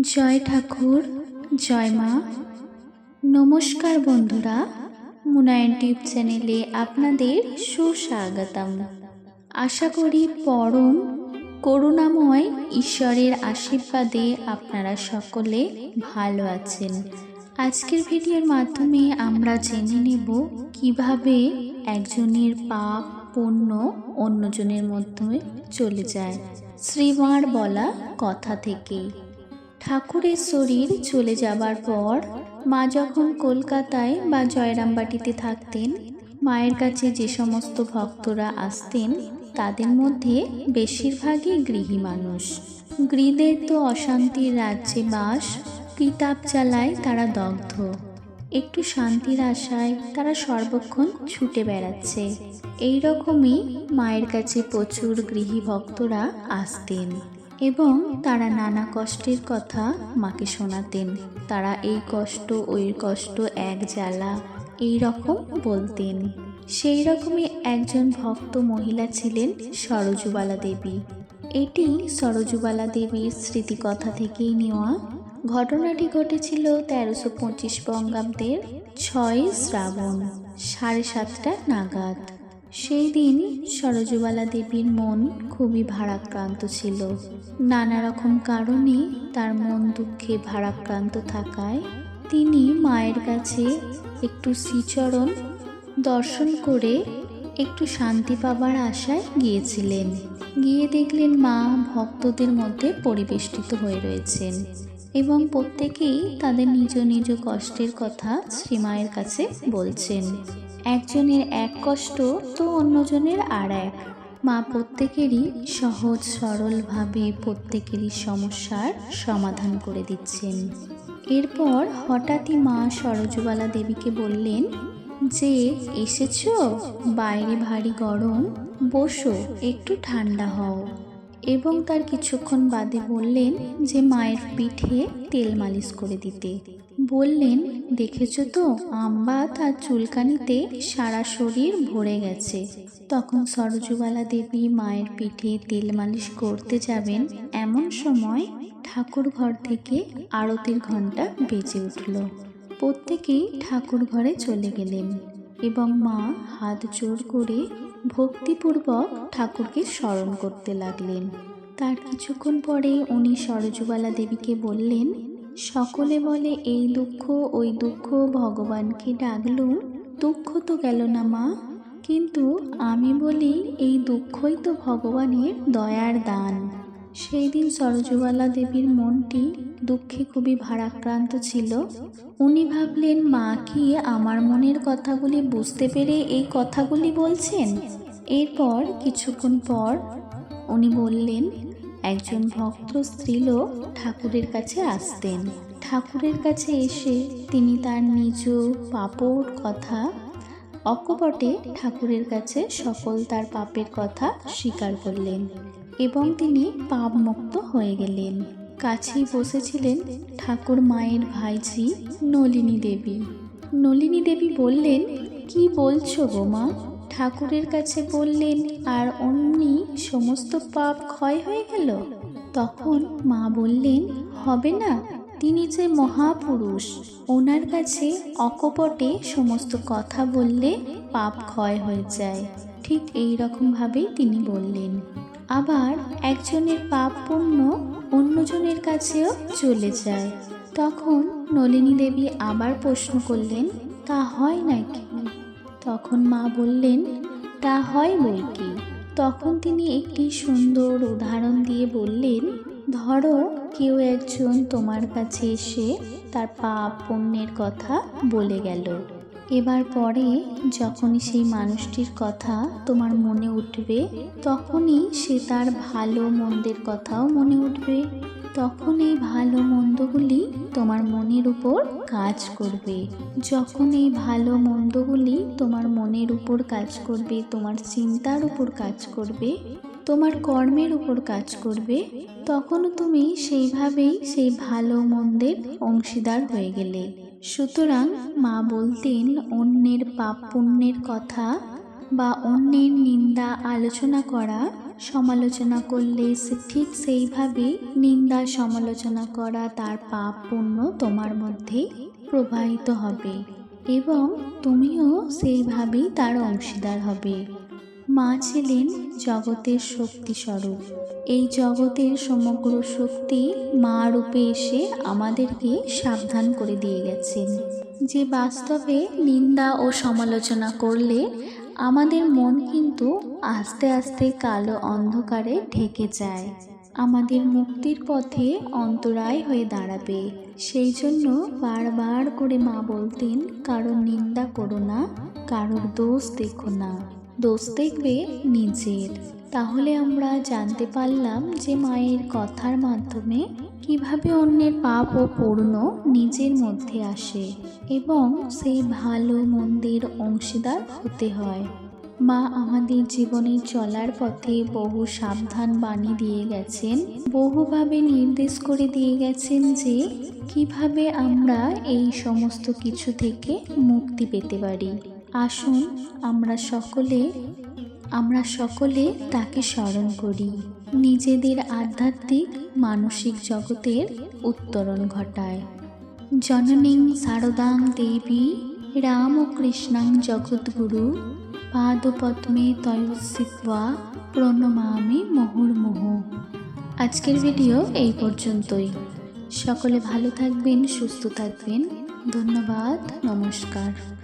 জয় ঠাকুর, জয় মা। নমস্কার বন্ধুরা, মুনায়ন টিউব চ্যানেলে আপনাদের সুস্বাগতম। আশা করি পরম করুণাময় ঈশ্বরের আশীর্বাদে আপনারা সকলে ভালো আছেন। আজকের ভিডিওর মাধ্যমে আমরা জেনে নেব কীভাবে একজনের পাপ, পণ্য অন্যজনের মধ্যে চলে যায়। শ্রীমার বলা কথা থেকে ঠাকুরের শরীর চলে যাবার পর মা যখন কলকাতায় বা জয়রামবাটিতে থাকতেন, মায়ের কাছে যে সমস্ত ভক্তরা আসতেন, তাদের মধ্যে বেশিরভাগই গৃহী মানুষ। গৃহীদের তো অশান্তির রাজ্যে বাস, কিতাব চালায় তারা দগ্ধ। একটু শান্তির আশায় তারা সর্বক্ষণ ছুটে বেড়াচ্ছে। এই রকমই মায়ের কাছে প্রচুর গৃহী ভক্তরা আসতেন। এবং তারা নানা কষ্টের কথা মাকে শোনাতেন। তারা এই কষ্ট, ওই কষ্ট, এক জ্বালা এই রকম বলতেন। সেই রকমই একজন ভক্ত মহিলা ছিলেন সরজুবালা দেবী। এটি সরজুবালা দেবীর স্মৃতিকথা থেকেই নেওয়া। ঘটনাটি ঘটেছিল তেরোশো পঁচিশ বঙ্গাব্দের ছয় শ্রাবণ, সাড়ে সাতটা নাগাদ। সেই দিন সরজবালা দেবীর মন খুবই ভারাক্রান্ত ছিল। নানা রকম কারণে তার মন দুঃখে ভারাক্রান্ত থাকায় তিনি মায়ের কাছে একটু শ্রীচরণ দর্শন করে একটু শান্তি পাবার আশায় গিয়েছিলেন। গিয়ে দেখলেন মা ভক্তদের মধ্যে পরিবেষ্টিত হয়ে রয়েছেন এবং প্রত্যেকেই তাদের নিজ নিজ কষ্টের কথা শ্রীমায়ের কাছে বলছেন। একজনের এক কষ্ট তো অন্যজনের আর এক। মা প্রত্যেকেরই সহজ সরলভাবে প্রত্যেকেরই সমস্যার সমাধান করে দিচ্ছেন। এরপর হঠাৎই মা সরজবালা দেবীকে বললেন, যে, এসেছ? বাইরে ভারী গরম। বসো, একটু ঠান্ডা হও। এবং তার কিছুক্ষণ বাদে বললেন যে, মায়ের পিঠে তেল মালিশ করে দিতে। বললেন, দেখেছ তো আম্বা তার চুলকানিতে সারা শরীর ভরে গেছে। তখন সরজুবালা দেবী মায়ের পিঠে তেল মালিশ করতে যাবেন এমন সময় ঠাকুর ঘর থেকে আরতির ঘণ্টা বেজে উঠল। প্রত্যেকেই ঠাকুর ঘরে চলে গেলেন এবং মা হাত জোর করে ভক্তিপূর্বক ঠাকুরকে স্মরণ করতে লাগলেন। তার কিছুক্ষণ পরে উনি সরজুবালা দেবীকে বললেন সকলে বলে, এই দুঃখ, ওই দুঃখ ভগবানকে ডাকলুম দুঃখ তো গেল না মা, কিন্তু আমি বলি, এই দুঃখই তো ভগবানের দয়ার দান। সেই দিন সরজুবালা দেবীর মনটি দুঃখে খুবই ভারাক্রান্ত ছিল। উনি ভাবলেন, মা কি আমার মনের কথাগুলি বুঝতে পেরে এই কথাগুলি বলছেন? এরপর কিছুক্ষণ পর উনি বললেন একজন ভক্ত স্ত্রীলোক ঠাকুরের কাছে আসতেন। ঠাকুরের কাছে এসে তিনি তার নিজ পাপর কথা, অকপটে ঠাকুরের কাছে সকল তার পাপের কথা স্বীকার করলেন এবং তিনি পাপ মুক্ত হয়ে গেলেন। কাছেই বসেছিলেন ঠাকুর মায়ের ভাইঝি নলিনী দেবী। নলিনী দেবী বললেন, কি বলছো গো মা? ঠাকুরের কাছে বললেন, আর অমনি সমস্ত পাপ ক্ষয় হয়ে গেল? তখন মা বললেন, হবে না, তিনি যে মহাপুরুষ, ওনার কাছে অকপটে সমস্ত কথা বললে পাপ ক্ষয় হয়ে যায়। ঠিক এই রকমভাবেই তিনি বললেন। আবার একজনের পাপ পুণ্য অন্যজনের কাছেও চলে যায়। তখন নলিনী দেবী আবার প্রশ্ন করলেন, তা হয় নাকি? তখন মা বললেন, তা হয় বই তখন তিনি একটি সুন্দর উদাহরণ দিয়ে বললেন, ধরো, কেউ একজন তোমার কাছে এসে তার পাপ পুণ্যের কথা বলে গেল। এবার পরে যখনই সেই মানুষটির কথা তোমার মনে উঠবে, তখনই সে তার ভালো মন্দের কথাও মনে উঠবে। তখন এই ভালো মন্দগুলি তোমার মনের উপর কাজ করবে। যখন এই ভালো মন্দগুলি তোমার মনের উপর কাজ করবে, তোমার চিন্তার উপর কাজ করবে, তোমার কর্মের উপর কাজ করবে, তখন তুমি সেইভাবেই সেই ভালো মন্দের অংশীদার হয়ে গেলে। সুতরাং মা বলতেন, অন্যের পাপ পুণ্যের কথা বা অন্যের নিন্দা আলোচনা করা সমালোচনা করলে ঠিক সেইভাবে নিন্দা সমালোচনা করা তার পাপ পুণ্য তোমার মধ্যে প্রবাহিত হবে এবং তুমিও সেইভাবেই তার অংশীদার হবে। মা ছিলেন জগতের শক্তি স্বরূপ এই জগতের সমগ্র শক্তি মা রূপে এসে আমাদেরকে সাবধান করে দিয়ে গেছেন। যে বাস্তবে নিন্দা ও সমালোচনা করলে আমাদের মন কিন্তু আস্তে আস্তে কালো অন্ধকারে ঢেকে যায়। আমাদের মুক্তির পথে অন্তরায় হয়ে দাঁড়াবে। সেই জন্য বারবার করে মা বলতেন, কারোর নিন্দা করো না, কারোর দোষ দেখো না। দোষ দেখবে নিজের। তাহলে আমরা জানতে পারলাম যে মায়ের কথার মাধ্যমে কীভাবে অন্যের পাপ ও পূর্ণ নিজের মধ্যে আসে এবং সেই ভালো মন্দের অংশীদার হতে হয়। মা আমাদের জীবনে চলার পথে বহু সাবধান বাণী দিয়ে গেছেন, বহুভাবে নির্দেশ করে দিয়ে গেছেন যে কীভাবে আমরা এই সমস্ত কিছু থেকে মুক্তি পেতে পারি। আসুন আমরা সকলে আমরা সকলে তাকে স্মরণ করি। নিজেদের আধ্যাত্মিক, মানসিক জগতের উত্তরণ ঘটায়। জননীং শারদাং দেবী রামকৃষ্ণাং জগদ্গুরু পাদপদ্মে তয়সিত্বা প্রণমামি মুহুর্মুহ। আজকের ভিডিও এই পর্যন্তই। সকলে ভালো থাকবেন, সুস্থ থাকবেন। ধন্যবাদ, নমস্কার।